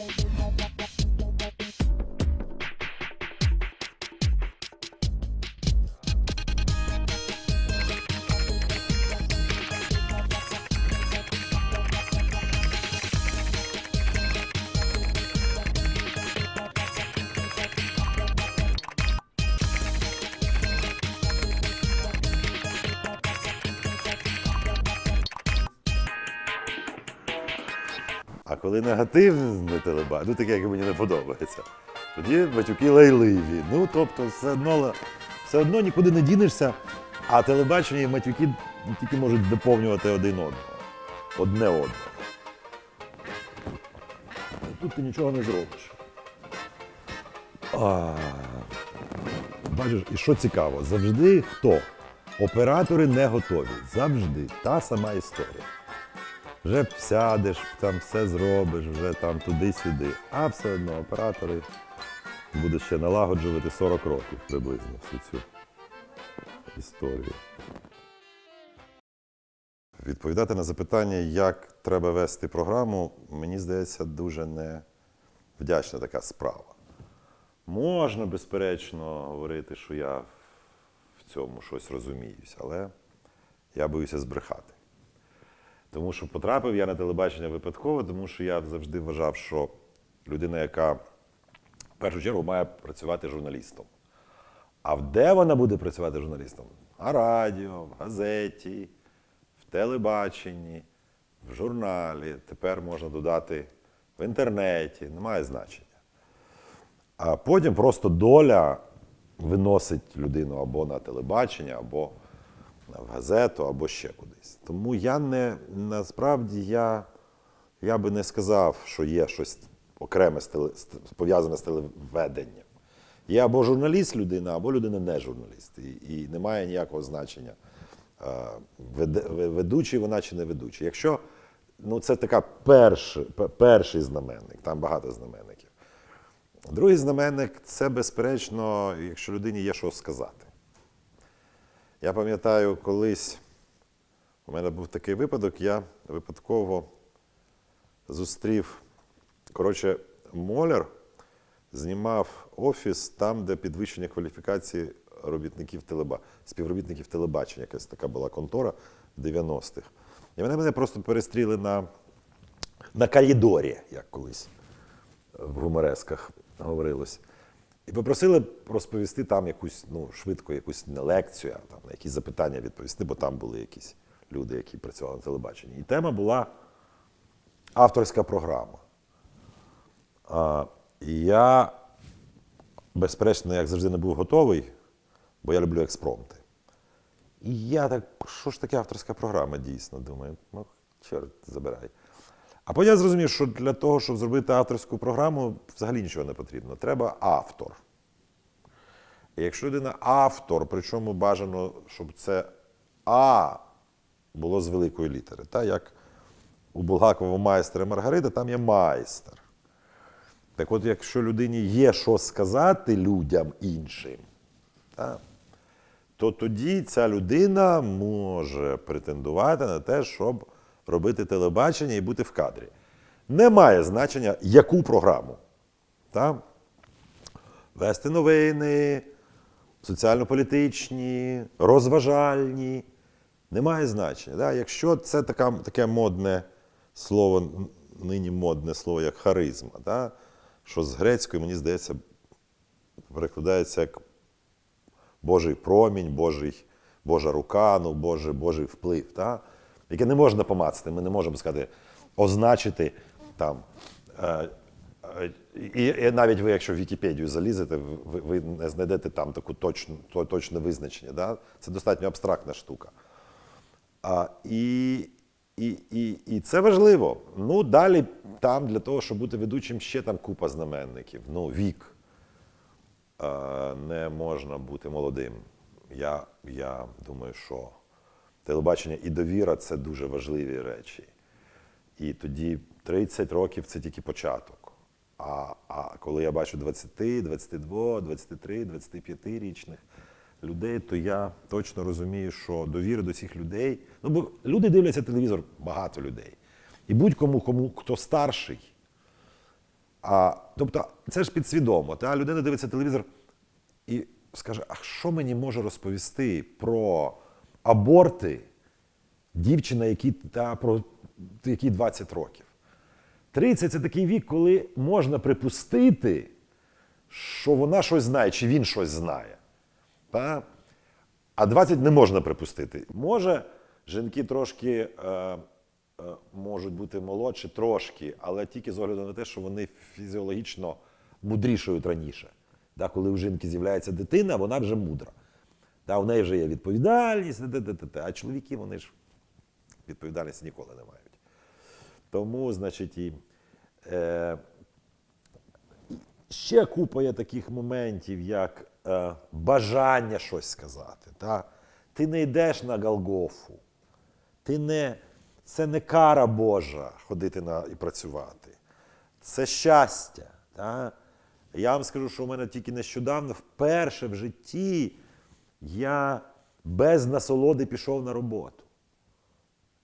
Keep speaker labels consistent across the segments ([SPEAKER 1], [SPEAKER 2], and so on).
[SPEAKER 1] Thank you. А коли негативне телебачення, ну таке, яке мені не подобається, тоді батюки лайливі. Ну, тобто, все одно, все одно нікуди не дінешся, а телебачення і матюки тільки можуть доповнювати один одного. Одне одного. Тут ти нічого не зробиш. А, бачиш, і що цікаво, завжди хто? Оператори не готові. Завжди та сама історія. Вже сядеш, там все зробиш, вже там туди-сюди. А все одно оператори будуть ще налагоджувати 40 років приблизно всю цю історію. Відповідати на запитання, як треба вести програму, мені здається, дуже невдячна така справа. Можна, безперечно, говорити, що я в цьому щось розуміюсь, але я боюся збрехати. Тому що потрапив я на телебачення випадково, тому що я завжди вважав, що людина, яка в першу чергу має працювати журналістом. А де вона буде працювати журналістом? На радіо, в газеті, в телебаченні, в журналі. Тепер можна додати в інтернеті, немає значення. А потім просто доля виносить людину або на телебачення, або в газету, або ще кудись. Тому я не насправді я, я би не сказав, що є щось окреме пов'язане з телеведенням. Є або журналіст людина, або людина не журналіст. І, і немає ніякого значення, ведучий вона чи не ведучий. Якщо ну, це така перш, перший знаменник, там багато знаменників. Другий знаменник це, безперечно, якщо людині є що сказати. Я пам'ятаю, колись у мене був такий випадок, я випадково зустрів, коротше, Моляр знімав офіс там, де підвищення кваліфікації робітників телеба, співробітників телебачення. Якась така була контора в 90-х. І вони мене просто перестріли на, на коридорі, як колись в гуморесках говорилось. І попросили розповісти там якусь, ну, швидко, якусь не лекцію, а там на якісь запитання відповісти, бо там були якісь люди, які працювали на телебаченні. І тема була авторська програма. А, і я, безперечно, як завжди, не був готовий, бо я люблю експромти. І я так, що ж таке авторська програма, дійсно, думаю, ну, чорт забирай. А потім я зрозумів, що для того, щоб зробити авторську програму, взагалі нічого не потрібно. Треба автор. І якщо людина автор, причому бажано, щоб це А було з великої літери. Та, як у Булгакова майстра і Маргарита, там є майстер. Так от, якщо людині є що сказати людям іншим, та, то тоді ця людина може претендувати на те, щоб робити телебачення і бути в кадрі. Немає значення, яку програму. Та? Вести новини, соціально-політичні, розважальні. Немає значення. Да? Якщо це така, таке модне слово, нині модне слово, як харизма, да? що з грецької, мені здається, перекладається як Божий промінь, Божий, Божа рука, ну, Божий, Божий вплив, та? Яке не можна помацати. Ми не можемо сказати, означити там. Е, е, і, навіть ви, якщо в Вікіпедію залізете, ви, не знайдете там таку точну, то, точне визначення. Да? Це достатньо абстрактна штука. А, і, і, і, і це важливо. Ну, далі там для того, щоб бути ведучим, ще там купа знаменників. Ну, вік. Е, не можна бути молодим. Я, я думаю, що телебачення і довіра це дуже важливі речі. І тоді 30 років це тільки початок. А, а коли я бачу 20, 22, 23, 25 річних людей, то я точно розумію, що довіра до цих людей. Ну, бо люди дивляться телевізор, багато людей. І будь-кому, кому хто старший, А, тобто, це ж підсвідомо. Та людина дивиться телевізор і скаже: а що мені може розповісти про аборти дівчина, якій, та, про, якій 20 років? 30 це такий вік, коли можна припустити, що вона щось знає, чи він щось знає. Та? А 20 не можна припустити. Може, жінки трошки е, е, можуть бути молодші, трошки, але тільки з огляду на те, що вони фізіологічно мудрішають раніше. Да, коли у жінки з'являється дитина, вона вже мудра. Да, у неї вже є відповідальність, а чоловіки вони ж відповідальності ніколи не мають. Тому, значить, і, е, ще купа є таких моментів, як е, бажання щось сказати. Та? Ти не йдеш на Голгофу. Ти не, це не кара Божа ходити на, і працювати. Це щастя. Та? Я вам скажу, що у мене тільки нещодавно, вперше в житті, я без насолоди пішов на роботу.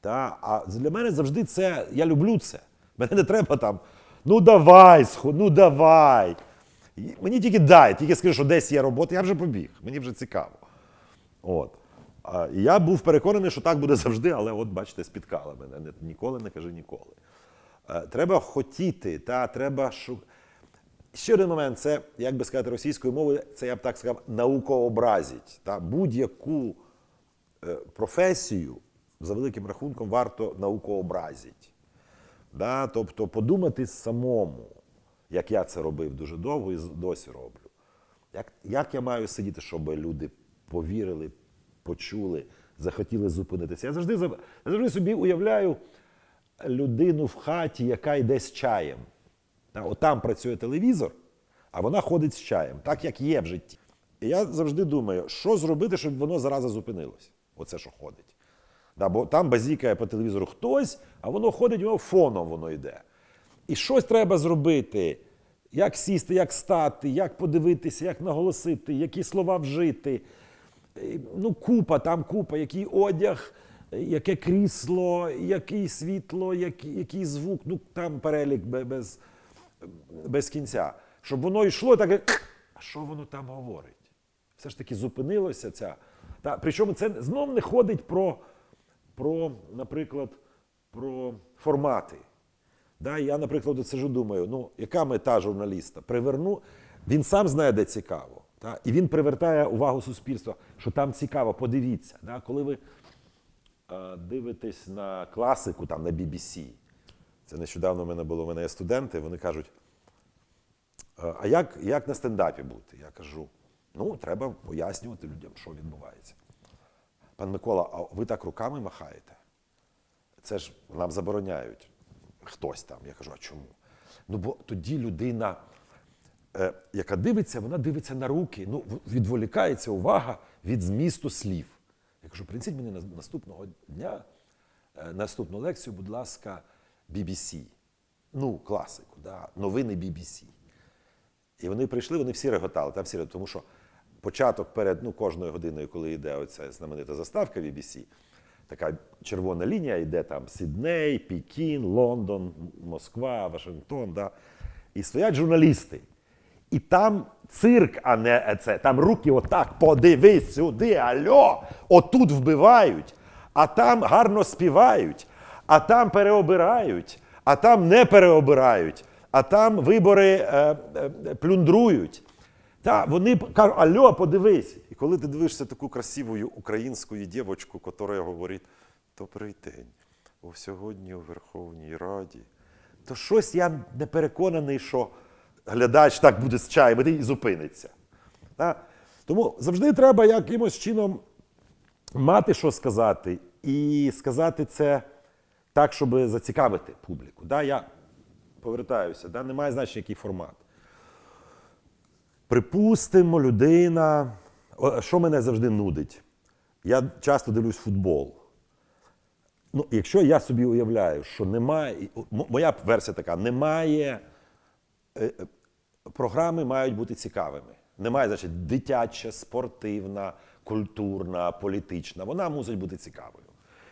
[SPEAKER 1] Та? А для мене завжди це, я люблю це. Мене не треба там, ну давай, ну давай. Мені тільки дай, тільки скажи, що десь є робота, я вже побіг, мені вже цікаво. От. А, я був переконаний, що так буде завжди, але от бачите, спіткала мене. Ніколи не кажи ніколи. Е, Треба хотіти, та, треба шу... Ще один момент, це, як би сказати, російською мовою, це я б так сказав, наукообразіть. Будь-яку е, професію за великим рахунком варто наукообразіть. Да? Тобто подумати самому, як я це робив дуже довго і досі роблю. Як, як я маю сидіти, щоб люди повірили, почули, захотіли зупинитися? Я завжди, я завжди собі уявляю людину в хаті, яка йде з чаєм. Та, От там працює телевізор, а вона ходить з чаєм, так як є в житті. І я завжди думаю, що зробити, щоб воно зараза зупинилось. Оце, що ходить. Да, бо там базікає по телевізору хтось, а воно ходить, воно фоном воно йде. І щось треба зробити. Як сісти, як стати, як подивитися, як наголосити, які слова вжити. Е, Ну, купа, там купа, який одяг, е, яке крісло, який світло, який, який звук, ну там перелік бе- без, без кінця. Щоб воно йшло так, як, а що воно там говорить? Все ж таки зупинилося ця. Та, причому це знов не ходить про, про, наприклад, про формати. Да, я, наприклад, сижу, думаю, ну, яка мета журналіста? Приверну, він сам знає, де цікаво. Та? І він привертає увагу суспільства, що там цікаво, подивіться. Да? Коли ви е, дивитесь на класику, там, на BBC, це нещодавно в мене було, в мене є студенти, вони кажуть, «Е, а як, як на стендапі бути? Я кажу, ну, треба пояснювати людям, що відбувається. Пан Микола, а ви так руками махаєте? Це ж нам забороняють хтось там. Я кажу, а чому? Ну, бо тоді людина, е, яка дивиться, вона дивиться на руки, ну, відволікається увага від змісту слів. Я кажу, принесіть мені наступного дня, е, наступну лекцію, будь ласка, BBC. Ну, класику, да, новини BBC. І вони прийшли, вони всі реготали, там всі реготали, тому що початок перед ну, кожною годиною, коли йде оця знаменита заставка BBC, така червона лінія йде там Сідней, Пекін, Лондон, Москва, Вашингтон. Да? І стоять журналісти. І там цирк, а не це. Там руки отак, подивись сюди, альо, отут вбивають, а там гарно співають, а там переобирають, а там не переобирають, а там вибори е, е, плюндрують. Та вони кажуть, альо, подивись. І коли ти дивишся таку красиву українську дівчинку, яка говорить, добрий день, о сьогодні у Верховній Раді, то щось я не переконаний, що глядач так буде з чаєм і зупиниться. Та? Тому завжди треба якимось чином мати що сказати, і сказати це так, щоб зацікавити публіку. Да? Я повертаюся, да? немає значення, який формат. Припустимо, людина. Що мене завжди нудить? Я часто дивлюсь футбол. Ну, якщо я собі уявляю, що немає, моя версія така: немає е, е, програми мають бути цікавими. Немає, значить, дитяча, спортивна, культурна, політична. Вона мусить бути цікавою.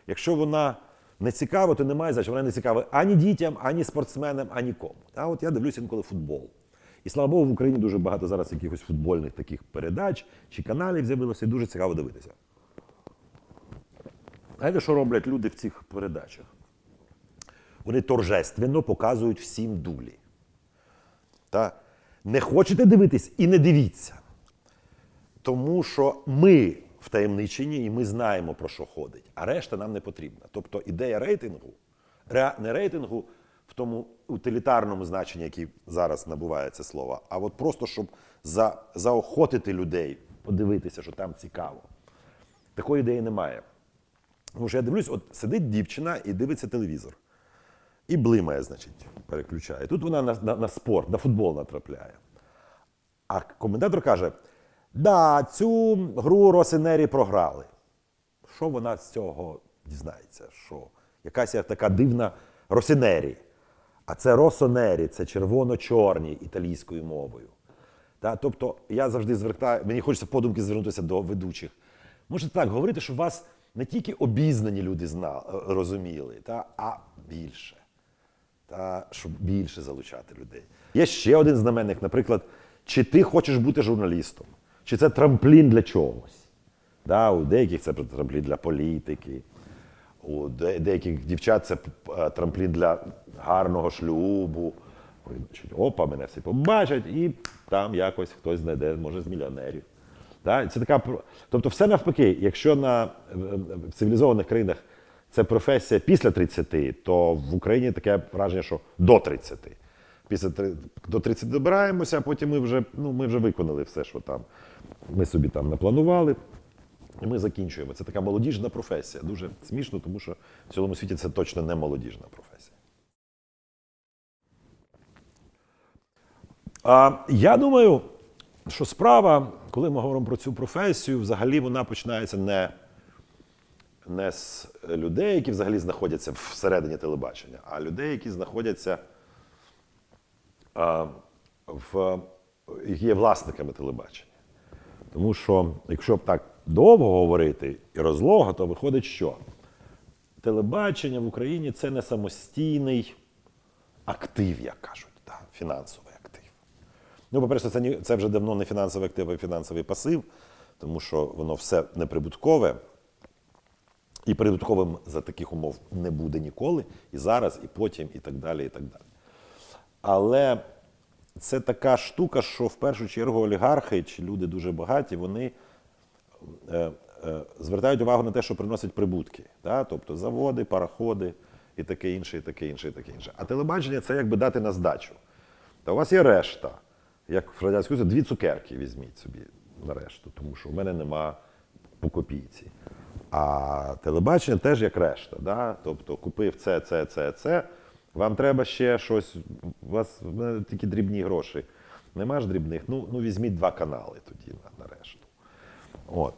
[SPEAKER 1] Якщо вона
[SPEAKER 2] не цікаво, то немає значення. Вона не цікава ані дітям, ані спортсменам, ані кому. А от я дивлюся інколи футбол. І слава Богу, в Україні дуже багато зараз якихось футбольних таких передач чи каналів з'явилося, і дуже цікаво дивитися. Знаєте, що роблять люди в цих передачах? Вони торжественно показують всім дулі. Та не хочете дивитись і не дивіться. Тому що ми втаємничені і ми знаємо, про що ходить, а решта нам не потрібна. Тобто ідея рейтингу, ре- не рейтингу в тому утилітарному значенні, який зараз набуває це слово, а от просто щоб за, заохотити людей, подивитися, що там цікаво. Такої ідеї немає. Тому що я дивлюсь, от сидить дівчина і дивиться телевізор. І блимає, значить, переключає. Тут вона на, на, на спорт, на футбол натрапляє. А коментатор каже: да, цю гру Росинері програли. Що вона з цього дізнається? Що? Якась така дивна Росинері. А це Росонері, це червоно-чорні італійською мовою. Та, тобто я завжди звертаю, мені хочеться подумки звернутися до ведучих. Можете так говорити, щоб вас не тільки обізнані люди знали, розуміли, та, а більше. Та, щоб більше залучати людей. Є ще один знаменник, наприклад, чи ти хочеш бути журналістом, чи це трамплін для чогось. Да, у деяких це трамплін для політики, у деяких дівчат це е, трамплін для гарного шлюбу. Опа, мене всі побачать, і там якось хтось знайде, може, з мільйонерів. Да? Це така, тобто, все навпаки, якщо на в- цивілізованих країнах це професія після 30, то в Україні таке враження, що до 30. Після до 30 добираємося, а потім ми вже, ну, ми вже виконали все, що там ми собі там напланували. І ми закінчуємо. Це така молодіжна професія. Дуже смішно, тому що в цілому світі це точно не молодіжна професія. А, я думаю, що справа, коли ми говоримо про цю професію, взагалі вона починається не, не з людей, які взагалі знаходяться всередині телебачення, а людей, які знаходяться в, є власниками телебачення. Тому що, якщо б так довго говорити і розлого, то виходить, що телебачення в Україні це не самостійний актив, як кажуть, да, фінансовий актив. Ну, по-перше, це, це вже давно не фінансовий актив, а фінансовий пасив, тому що воно все неприбуткове. І прибутковим за таких умов не буде ніколи, і зараз, і потім, і так далі. і так далі. Але це така штука, що в першу чергу олігархи чи люди дуже багаті, вони е, е, звертають увагу на те, що приносять прибутки. Да? Тобто заводи, пароходи і таке інше, і таке інше, і таке інше. А телебачення це якби дати на здачу. Та у вас є решта. Як в Радянському дві цукерки візьміть собі на решту, тому що в мене нема по копійці. А телебачення теж як решта. Да? Тобто купив це, це, це, це. Вам треба ще щось. У вас тільки дрібні гроші. Нема ж дрібних. Ну, ну візьміть два канали тоді на, на. От.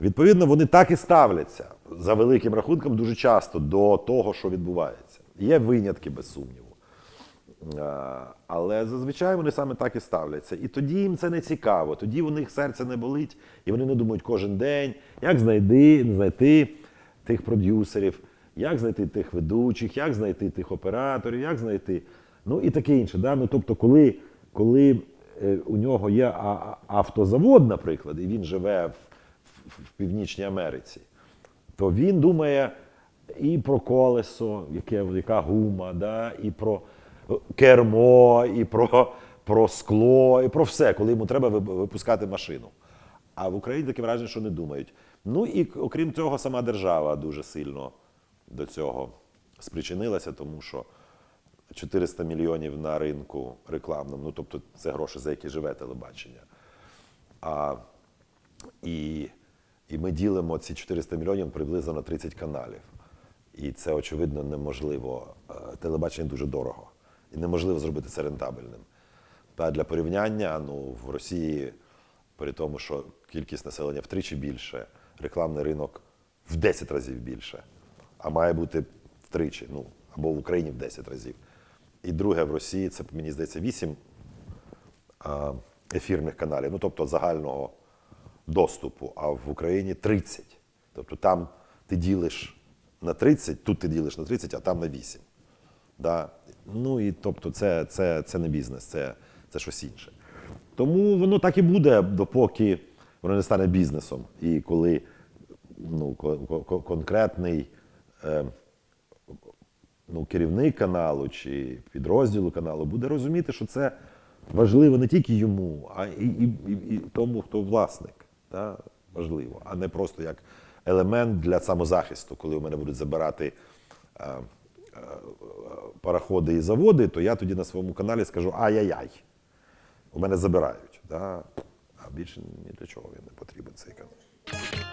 [SPEAKER 2] Відповідно, вони так і ставляться за великим рахунком дуже часто до того, що відбувається. Є винятки, без сумніву. Але зазвичай вони саме так і ставляться. І тоді їм це не цікаво, тоді у них серце не болить, і вони не думають кожен день, як знайти, знайти тих продюсерів, як знайти тих ведучих, як знайти тих операторів, як знайти. Ну і таке інше. Да? Ну, тобто, коли, коли е, у нього є автозавод, наприклад, і він живе в, в, Північній Америці, то він думає і про колесо, яке, яка гума, да, і про кермо, і про, про скло, і про все, коли йому треба випускати машину. А в Україні таке враження, що не думають. Ну і окрім цього, сама держава дуже сильно до цього спричинилася, тому що 400 мільйонів на ринку рекламному, ну тобто це гроші, за які живе телебачення. А, і, і ми ділимо ці 400 мільйонів приблизно на 30 каналів. І це, очевидно, неможливо. Е, Телебачення дуже дорого. І неможливо зробити це рентабельним. Та для порівняння, ну, в Росії, при тому, що кількість населення втричі більше, рекламний ринок в 10 разів більше, а має бути втричі, ну, або в Україні в 10 разів. І друге, в Росії це, мені здається, 8 ефірних каналів, ну тобто загального доступу, а в Україні 30. Тобто там ти ділиш на 30, тут ти ділиш на 30, а там на 8. Да? Ну і тобто, це, це, це не бізнес, це, це щось інше. Тому воно так і буде, допоки воно не стане бізнесом. І коли ну, ко- ко- конкретний ну, керівник каналу чи підрозділу каналу буде розуміти, що це важливо не тільки йому, а і, і, і, і тому, хто власник. Та? Важливо, а не просто як елемент для самозахисту, коли у мене будуть забирати е, е, пароходи і заводи, то я тоді на своєму каналі скажу ай-яй-яй. У мене забирають. Да? А більше ні для чого він не потрібен цей канал.